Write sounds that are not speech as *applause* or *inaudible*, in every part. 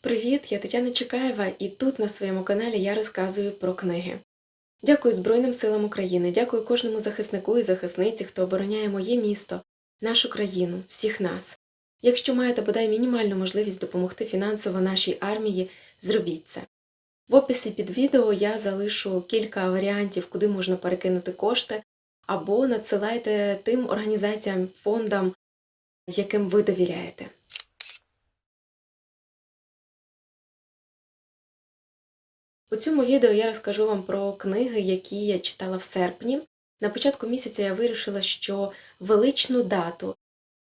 Привіт, я Тетяна Чекаєва, і тут на своєму каналі я розказую про книги. Дякую Збройним силам України, дякую кожному захиснику і захисниці, хто обороняє моє місто, нашу країну, всіх нас. Якщо маєте бодай мінімальну можливість допомогти фінансово нашій армії, зробіть це. В описі під відео я залишу кілька варіантів, куди можна перекинути кошти, або надсилайте тим організаціям, фондам, яким ви довіряєте. У цьому відео я розкажу вам про книги, які я читала в серпні. На початку місяця я вирішила, що величну дату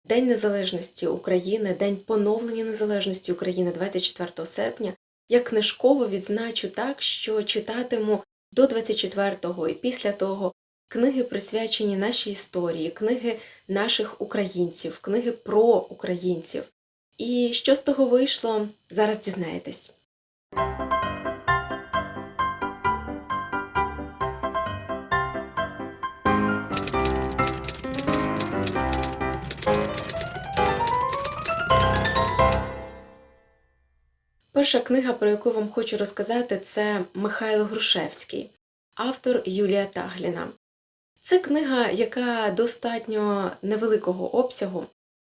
День Незалежності України, День поновлення незалежності України 24 серпня, я книжково відзначу так, що читатиму до 24-го і після того книги, присвячені нашій історії, книги наших українців, книги про українців. І що з того вийшло, зараз дізнаєтесь. Перша книга, про яку вам хочу розказати, це Михайло Грушевський, автор Юлія Тагліна. Це книга, яка достатньо невеликого обсягу,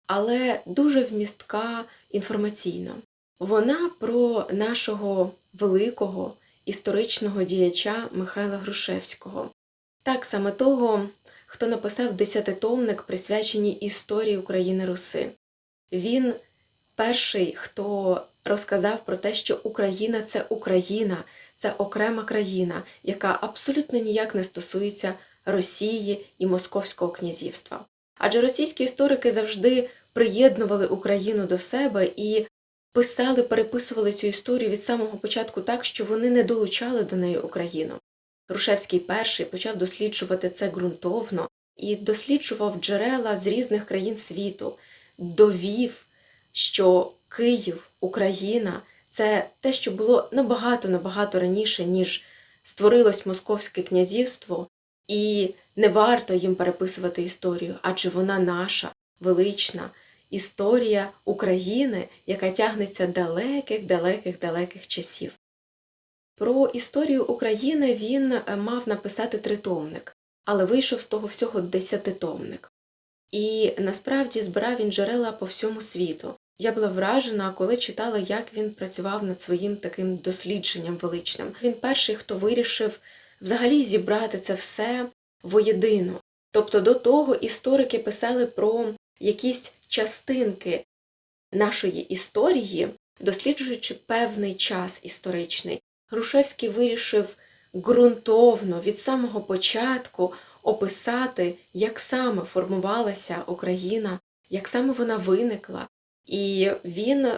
але дуже вмістка інформаційно. Вона про нашого великого історичного діяча Михайла Грушевського, так саме того, хто написав десятитомник, присвячений історії України Руси. Він перший, хто розказав про те, що Україна це Україна, це окрема країна, яка абсолютно ніяк не стосується Росії і Московського князівства. Адже російські історики завжди приєднували Україну до себе і писали, переписували цю історію від самого початку так, що вони не долучали до неї Україну. Грушевський перший почав досліджувати це ґрунтовно і досліджував джерела з різних країн світу, довів, що Київ, Україна це те, що було набагато набагато раніше, ніж створилось Московське князівство, і не варто їм переписувати історію, адже вона наша велична історія України, яка тягнеться далеких, далеких, далеких часів. Про історію України він мав написати тритомник, але вийшов з того всього десятитомник. І насправді збирав він джерела по всьому світу. Я була вражена, коли читала, як він працював над своїм таким дослідженням величним. Він перший, хто вирішив взагалі зібрати це все воєдино. Тобто до того історики писали про якісь частинки нашої історії, досліджуючи певний час історичний. Грушевський вирішив ґрунтовно від самого початку описати, як саме формувалася Україна, як саме вона виникла. І він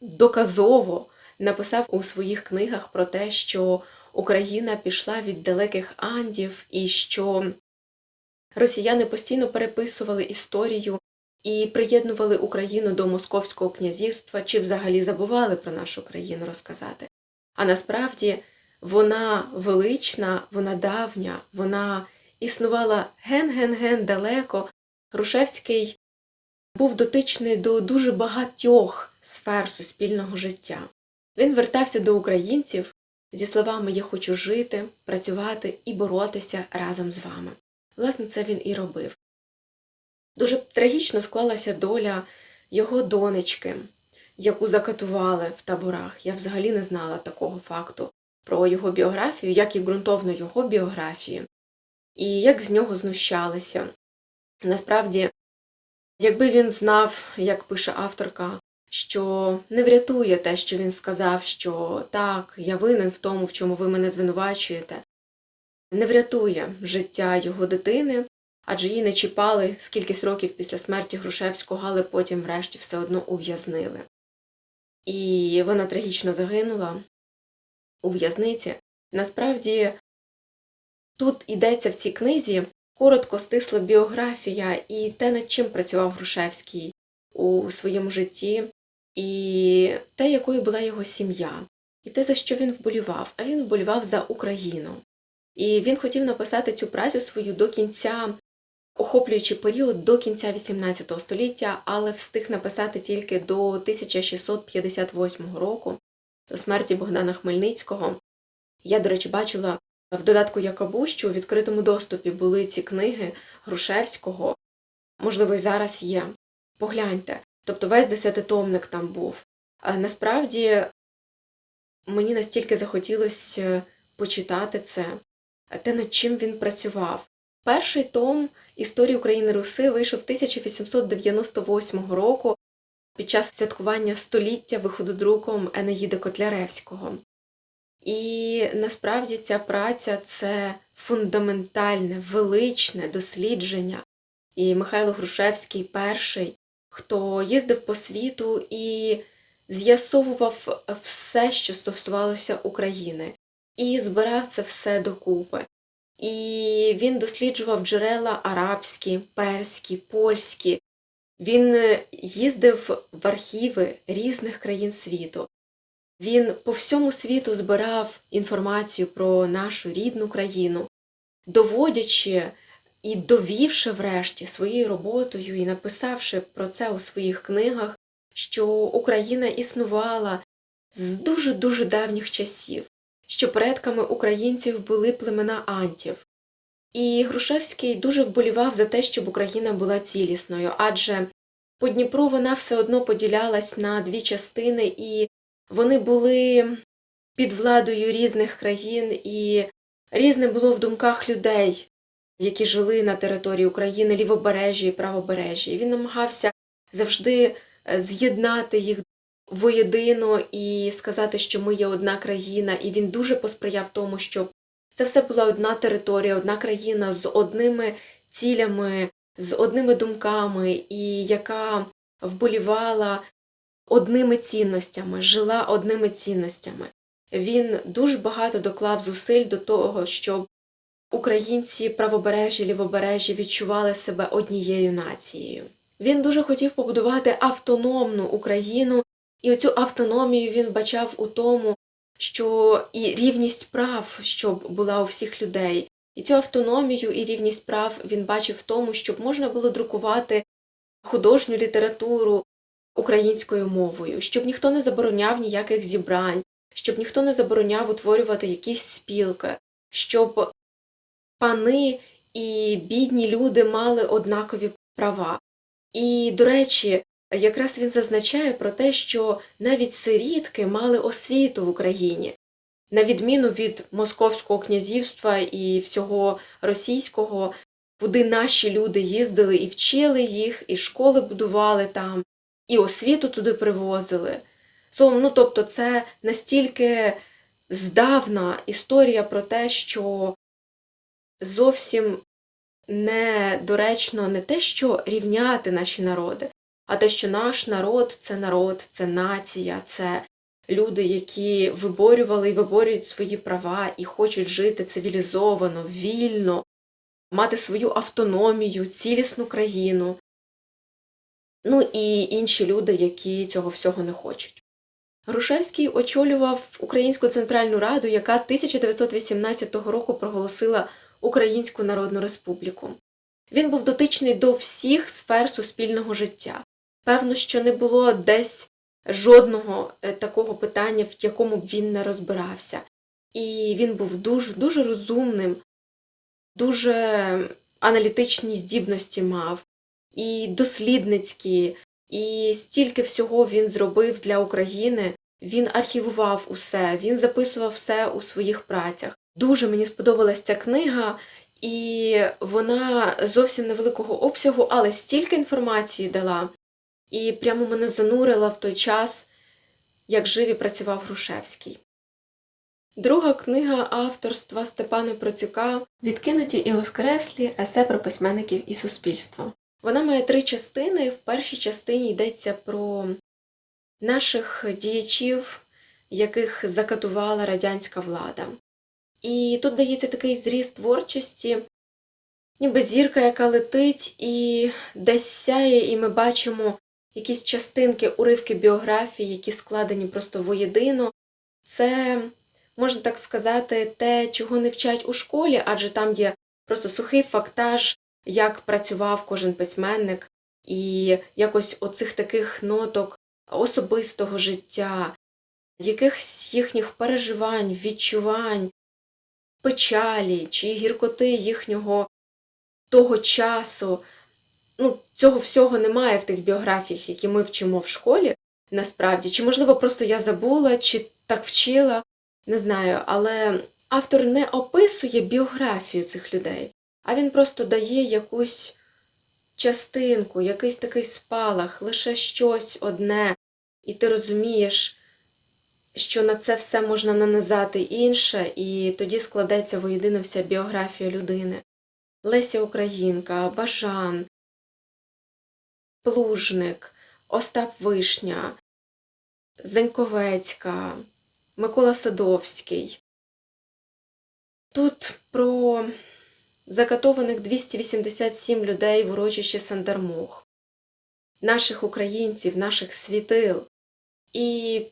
доказово написав у своїх книгах про те, що Україна пішла від далеких Андів, і що росіяни постійно переписували історію і приєднували Україну до Московського князівства, чи взагалі забували про нашу країну розказати. А насправді вона велична, вона давня, вона існувала ген-ген-ген далеко. Грушевський був дотичний до дуже багатьох сфер суспільного життя. Він звертався до українців зі словами Я хочу жити, працювати і боротися разом з вами. Власне, це він і робив. Дуже трагічно склалася доля його донечки, яку закатували в таборах. Я взагалі не знала такого факту про його біографію, як і ґрунтовно його біографію, і як з нього знущалися. Насправді, якби він знав, як пише авторка, що не врятує те, що він сказав, що так, я винен в тому, в чому ви мене звинувачуєте, не врятує життя його дитини, адже її не чіпали скількись років після смерті Грушевського, але потім, врешті, все одно ув'язнили. І вона трагічно загинула у в'язниці. Насправді, тут йдеться в цій книзі коротко стисло біографія і те, над чим працював Грушевський у своєму житті, і те, якою була його сім'я, і те, за що він вболівав. А він вболівав за Україну. І він хотів написати цю працю свою до кінця охоплюючи період до кінця XVIII століття, але встиг написати тільки до 1658 року, до смерті Богдана Хмельницького. Я, до речі, бачила в додатку Якабу, що у відкритому доступі були ці книги Грушевського, можливо, і зараз є. Погляньте. Тобто весь десятитомник там був. Насправді мені настільки захотілося почитати це, те, над чим він працював. Перший том історії України Руси вийшов 1898 року під час святкування століття виходу друком Енеїда Котляревського. І насправді ця праця це фундаментальне, величне дослідження. І Михайло Грушевський перший, хто їздив по світу і з'ясовував все, що стосувалося України, і збирав це все докупи. І він досліджував джерела арабські, перські, польські. Він їздив в архіви різних країн світу. Він по всьому світу збирав інформацію про нашу рідну країну, доводячи і довівши врешті своєю роботою і написавши про це у своїх книгах, що Україна існувала з дуже-дуже давніх часів, що предками українців були племена антів. І Грушевський дуже вболівав за те, щоб Україна була цілісною, адже по Дніпру вона все одно поділялась на дві частини, і вони були під владою різних країн, і різне було в думках людей, які жили на території України, лівобережжя і правобережжя. І він намагався завжди е, з'єднати їх воєдино і сказати, що ми є одна країна, і він дуже посприяв тому, щоб це все була одна територія, одна країна з одними цілями, з одними думками, і яка вболівала одними цінностями, жила одними цінностями. Він дуже багато доклав зусиль до того, щоб українці правобережжя, лівобережжя відчували себе однією нацією. Він дуже хотів побудувати автономну Україну, і оцю автономію він бачав у тому, що і рівність прав, щоб була у всіх людей. І цю автономію і рівність прав він бачив в тому, щоб можна було друкувати художню літературу українською мовою, щоб ніхто не забороняв ніяких зібрань, щоб ніхто не забороняв утворювати якісь спілки, щоб пани і бідні люди мали однакові права. І, до речі, якраз він зазначає про те, що навіть сирітки мали освіту в Україні, на відміну від Московського князівства і всього російського, куди наші люди їздили і вчили їх, і школи будували там, і освіту туди привозили. Словом, ну тобто, це настільки здавна історія про те, що зовсім недоречно не те, що рівняти наші народи, а те, що наш народ це народ, це нація, це люди, які виборювали і виборюють свої права і хочуть жити цивілізовано, вільно, мати свою автономію, цілісну країну. Ну і інші люди, які цього всього не хочуть. Грушевський очолював Українську Центральну Раду, яка 1918 року проголосила Українську Народну Республіку. Він був дотичний до всіх сфер суспільного життя. Певно, що не було десь жодного е, такого питання, в якому б він не розбирався. І він був дуже дуже розумним, дуже аналітичні здібності мав, і дослідницькі, і стільки всього він зробив для України. Він архівував усе, він записував все у своїх працях. Дуже мені сподобалась ця книга, і вона зовсім невеликого обсягу, але стільки інформації дала, і прямо мене занурила в той час, як жив і працював Грушевський. Друга книга авторства Степана Процюка Відкинуті і воскреслі есе про письменників і суспільство. Вона має три частини. В першій частині йдеться про наших діячів, яких закатувала радянська влада. І тут дається такий зріст творчості, ніби зірка, яка летить і десь сяє, і ми бачимо якісь частинки, уривки біографії, які складені просто воєдино. Це, можна так сказати, те, чого не вчать у школі, адже там є просто сухий фактаж як працював кожен письменник, і якось оцих таких ноток особистого життя, якихось їхніх переживань, відчувань, печалі чи гіркоти їхнього того часу. Ну, цього всього немає в тих біографіях, які ми вчимо в школі, насправді. Чи, можливо, просто я забула, чи так вчила, не знаю. Але автор не описує біографію цих людей, а він просто дає якусь частинку, якийсь такий спалах, лише щось одне, і ти розумієш, що на це все можна нанизати інше, і тоді складеться воєдино вся біографія людини. Леся Українка, Бажан, Плужник, Остап Вишня, Заньковецька, Микола Садовський. Тут про закатованих 287 людей в урочищі Сандармох, наших українців, наших світил. І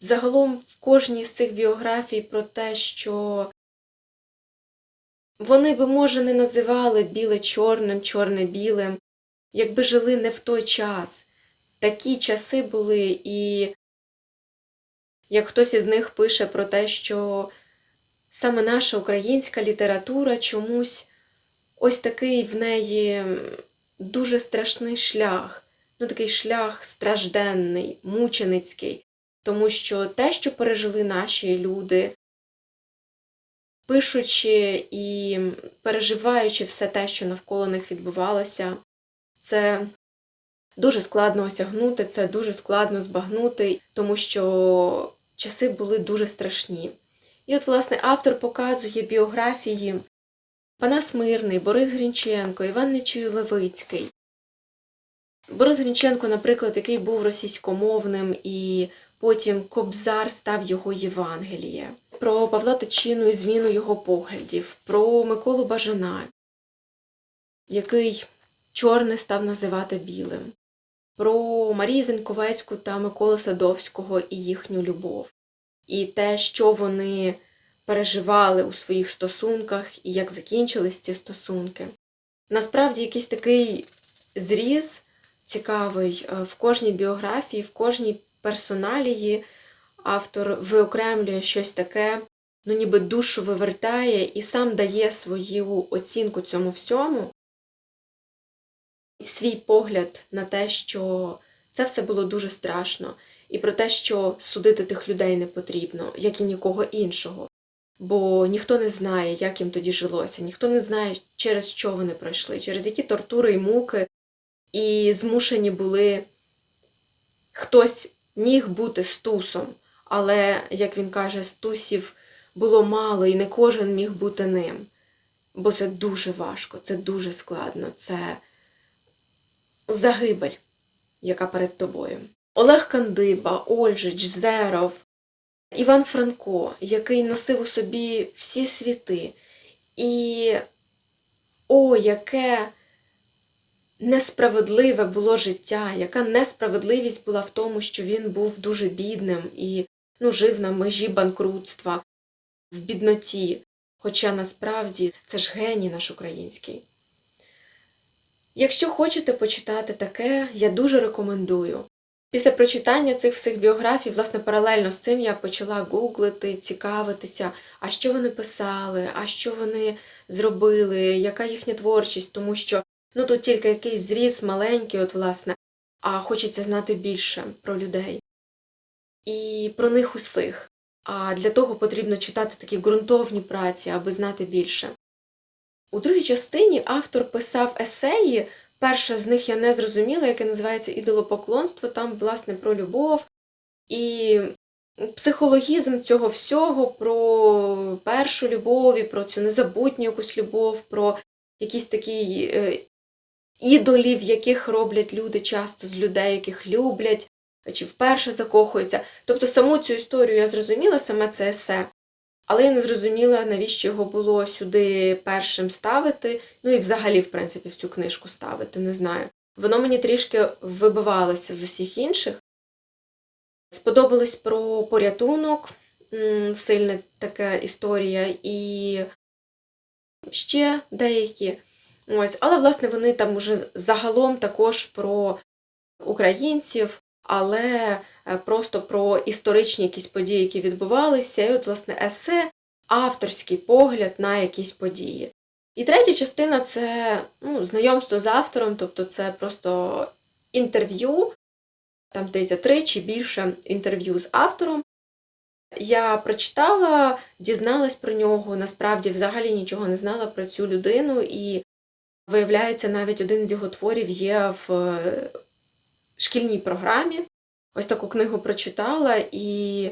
загалом в кожній з цих біографій про те, що вони би, може, не називали біле чорним, чорне білим, якби жили не в той час. Такі часи були, і як хтось із них пише про те, що саме наша українська література чомусь ось такий в неї дуже страшний шлях, ну такий шлях стражденний, мученицький, тому що те, що пережили наші люди, пишучи і переживаючи все те, що навколо них відбувалося, це дуже складно осягнути, це дуже складно збагнути, тому що часи були дуже страшні. І от, власне, автор показує біографії Панас Мирний, Борис Грінченко, Іван Нечуй Левицький. Борис Грінченко, наприклад, який був російськомовним, і потім Кобзар став його Євангеліє, про Павла Тичину і зміну його поглядів, про Миколу Бажана, який чорне став називати білим, про Марію Зеньковецьку та Миколу Садовського і їхню любов, і те, що вони переживали у своїх стосунках і як закінчились ці стосунки. Насправді, якийсь такий зріз цікавий е, в кожній біографії, в кожній персоналії автор виокремлює щось таке, ну ніби душу вивертає і сам дає свою оцінку цьому всьому, свій погляд на те, що це все було дуже страшно, і про те, що судити тих людей не потрібно, як і нікого іншого. Бо ніхто не знає, як їм тоді жилося, ніхто не знає, через що вони пройшли, через які тортури і муки, і змушені були хтось міг бути стусом, але, як він каже, стусів було мало, і не кожен міг бути ним. Бо це дуже важко, це дуже складно, це загибель, яка перед тобою. Олег Кандиба, Ольжич, Зеров, Іван Франко, який носив у собі всі світи. І о, яке несправедливе було життя, яка несправедливість була в тому, що він був дуже бідним і ну, жив на межі банкрутства, в бідноті. Хоча насправді це ж геній наш український. Якщо хочете почитати таке, я дуже рекомендую. Після прочитання цих всіх біографій, власне, паралельно з цим я почала гуглити, цікавитися, а що вони писали, а що вони зробили, яка їхня творчість, тому що ну тут тільки якийсь зріз маленький, от власне, а хочеться знати більше про людей і про них усіх. А для того потрібно читати такі ґрунтовні праці, аби знати більше. У другій частині автор писав есеї. Перша з них я не зрозуміла, яке називається ідолопоклонство, там, власне, про любов і психологізм цього всього, про першу любов, і про цю незабутню якусь любов, про якісь такі е, ідолів, яких роблять люди часто з людей, яких люблять, чи вперше закохуються. Тобто саму цю історію я зрозуміла, саме це есе. Але я не зрозуміла, навіщо його було сюди першим ставити, ну і взагалі, в принципі, в цю книжку ставити, не знаю. Воно мені трішки вибивалося з усіх інших. Сподобалось про порятунок, сильна така історія, і ще деякі. Ось, але власне вони там уже загалом також про українців, але е, просто про історичні якісь події, які відбувалися, і от, власне, есе, авторський погляд на якісь події. І третя частина це ну, знайомство з автором, тобто це просто інтерв'ю, там здається три чи більше інтерв'ю з автором. Я прочитала, дізналась про нього, насправді взагалі нічого не знала про цю людину, і виявляється, навіть один з його творів є в шкільній програмі. Ось таку книгу прочитала, і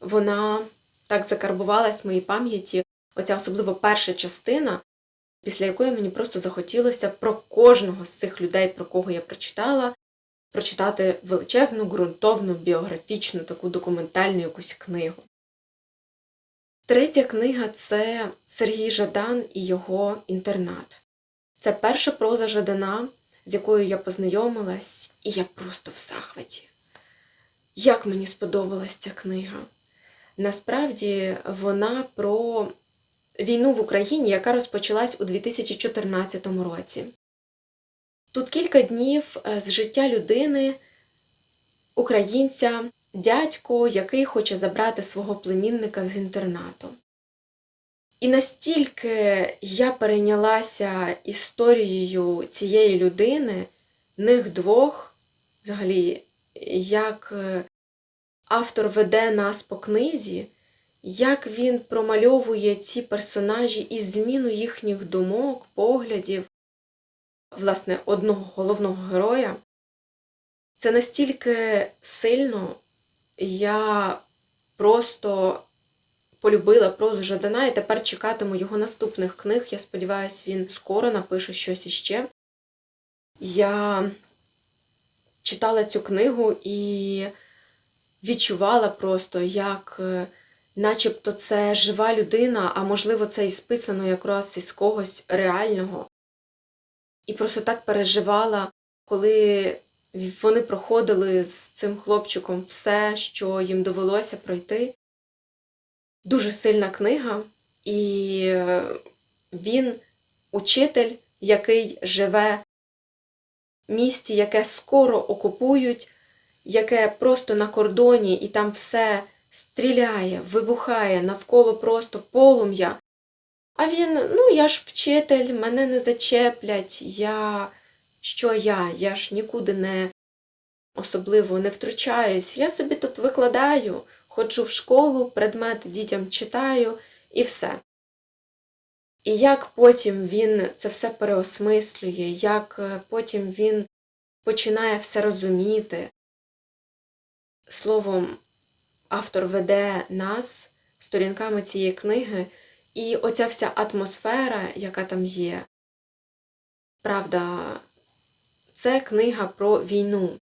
вона так закарбувалась в моїй пам'яті. Оця особливо перша частина, після якої мені просто захотілося про кожного з цих людей, про кого я прочитала, прочитати величезну, ґрунтовну, біографічну, таку документальну якусь книгу. Третя книга це Сергій Жадан і його інтернат. Це перша проза Жадана, з якою я познайомилась, і я просто в захваті. Як мені сподобалась ця книга. Насправді вона про війну в Україні, яка розпочалась у 2014 році. Тут кілька днів е, з життя людини, українця, дядько, який хоче забрати свого племінника з інтернату. І настільки я перейнялася історією цієї людини, них двох, взагалі, як е, автор веде нас по книзі, як він промальовує ці персонажі і зміну їхніх думок, поглядів, власне, одного головного героя, це настільки сильно я просто полюбила прозу Жадана і тепер чекатиму його наступних книг. Я сподіваюся, він скоро напише щось іще. Я читала цю книгу і відчувала просто, як е, начебто це жива людина, а можливо, це і списано якраз із когось реального. І просто так переживала, коли вони проходили з цим хлопчиком все, що їм довелося пройти. Дуже сильна книга, і е, він учитель, який живе місті, яке скоро окупують, яке просто на кордоні, і там все стріляє, вибухає, навколо просто полум'я. А він, ну, я ж вчитель, мене не зачеплять, я що я? Я ж нікуди не особливо не втручаюсь. Я собі тут викладаю, ходжу в школу, предмет дітям читаю і все. І як потім він це все переосмислює, як е, потім він починає все розуміти. Словом, автор веде нас сторінками цієї книги, і оця вся атмосфера, яка там є, правда, це книга про війну.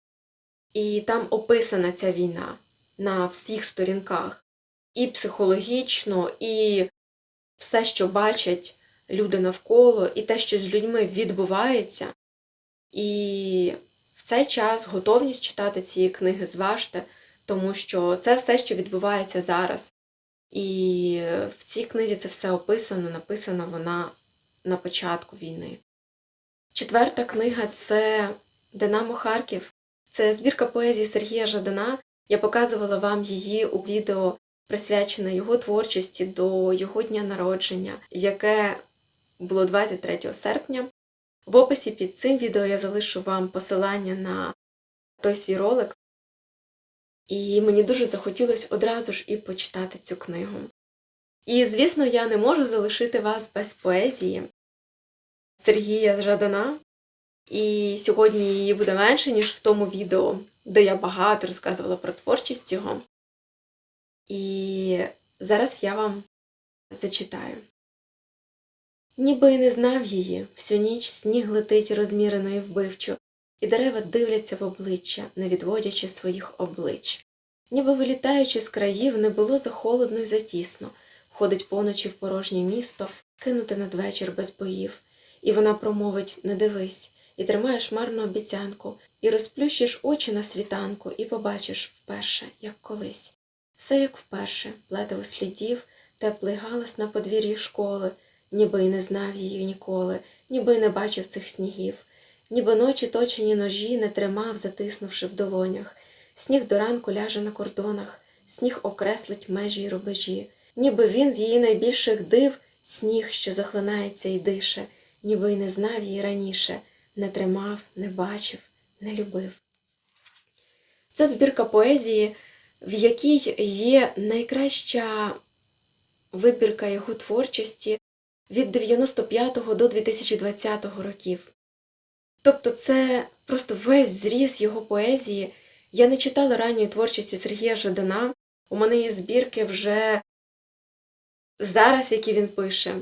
І там описана ця війна на всіх сторінках. І психологічно, і все, що бачать люди навколо, і те, що з людьми відбувається. І в цей час готовність читати ці книги зважте, тому що це все, що відбувається зараз. І в цій книзі це все описано, написана вона на початку війни. Четверта книга це Динамо Харків. Це збірка поезії Сергія Жадана. Я показувала вам її у відео, присвячене його творчості до його дня народження, яке було 23 серпня. В описі під цим відео я залишу вам посилання на той свій ролик. І мені дуже захотілося одразу ж і почитати цю книгу. І, звісно, я не можу залишити вас без поезії Сергія Жадана. І сьогодні її буде менше, ніж в тому відео, де я багато розказувала про творчість його. І зараз я вам зачитаю. Ніби й не знав її, всю ніч сніг летить розмірено і вбивчо, і дерева дивляться в обличчя, не відводячи своїх облич. Ніби вилітаючи з країв, не було захолодно й затісно, входить поночі в порожнє місто, кинуте надвечір без боїв, і вона промовить не дивись і тримаєш марну обіцянку, і розплющиш очі на світанку, і побачиш вперше, як колись. Все як вперше, плетиво слідів, теплий галас на подвір'ї школи, ніби й не знав її ніколи, ніби й не бачив цих снігів, ніби ночі точені ножі не тримав, затиснувши в долонях. Сніг до ранку ляже на кордонах, сніг окреслить межі й рубежі, ніби він з її найбільших див, сніг, що захлинається і дише, ніби й не знав її раніше, не тримав, не бачив, не любив. Це збірка поезії, в якій є найкраща вибірка його творчості від 95 до 2020 років. Тобто це просто весь зріз його поезії. Я не читала ранньої творчості Сергія Жадана. У мене є збірки вже зараз, які він пише.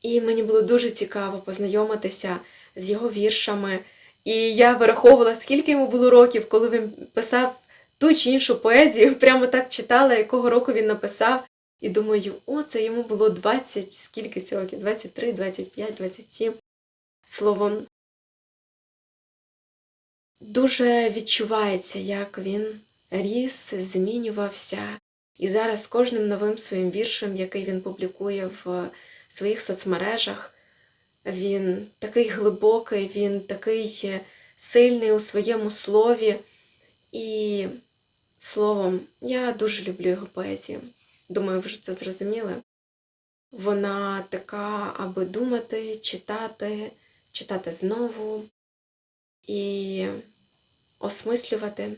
І мені було дуже цікаво познайомитися з його віршами. І я вираховувала, скільки йому було років, коли він писав ту чи іншу поезію, *laughs* прямо так читала, якого року він написав. І думаю, о, це йому було 20, скільки це років? 23, 25, 27. Словом, дуже відчувається, як він ріс, змінювався. І зараз кожним новим своїм віршем, який він публікує в своїх соцмережах, він такий глибокий, він такий сильний у своєму слові. І словом, я дуже люблю його поезію. Думаю, ви вже це зрозуміли. Вона така, аби думати, читати, читати знову і осмислювати,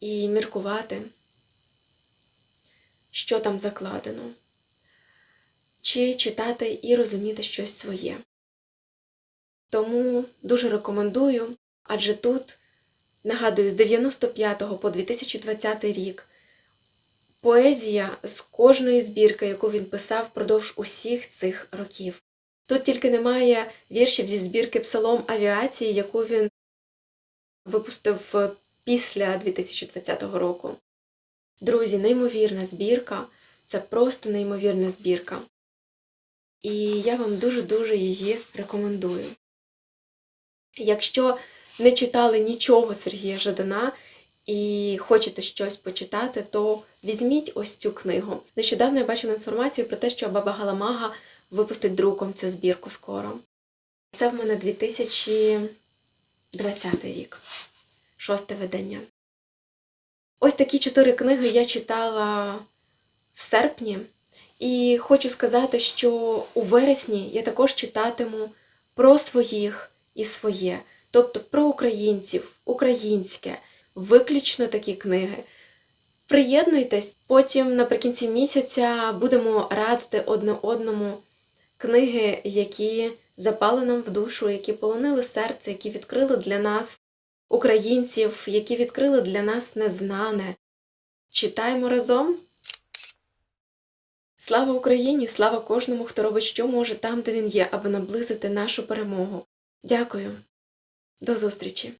і міркувати, що там закладено, чи читати і розуміти щось своє. Тому дуже рекомендую, адже тут, нагадую, з 95 по 2020 рік поезія з кожної збірки, яку він писав впродовж усіх цих років. Тут тільки немає віршів зі збірки Псалом авіації, яку він випустив після 2020 року. Друзі, неймовірна збірка, це просто неймовірна збірка. І я вам дуже-дуже її рекомендую. Якщо не читали нічого Сергія Жадана і хочете щось почитати, то візьміть ось цю книгу. Нещодавно я бачила інформацію про те, що Баба Галамага випустить друком цю збірку скоро. Це в мене 2020 рік, шосте видання. Ось такі чотири книги я читала в серпні, і хочу сказати, що у вересні я також читатиму про своїх і своє, тобто про українців, українське, виключно такі книги. Приєднуйтесь, потім наприкінці місяця будемо радити одне одному книги, які запали нам в душу, які полонили серце, які відкрили для нас українців, які відкрили для нас незнане. Читаємо разом. Слава Україні! Слава кожному, хто робить, що може там, де він є, аби наблизити нашу перемогу. Дякую. До зустрічі!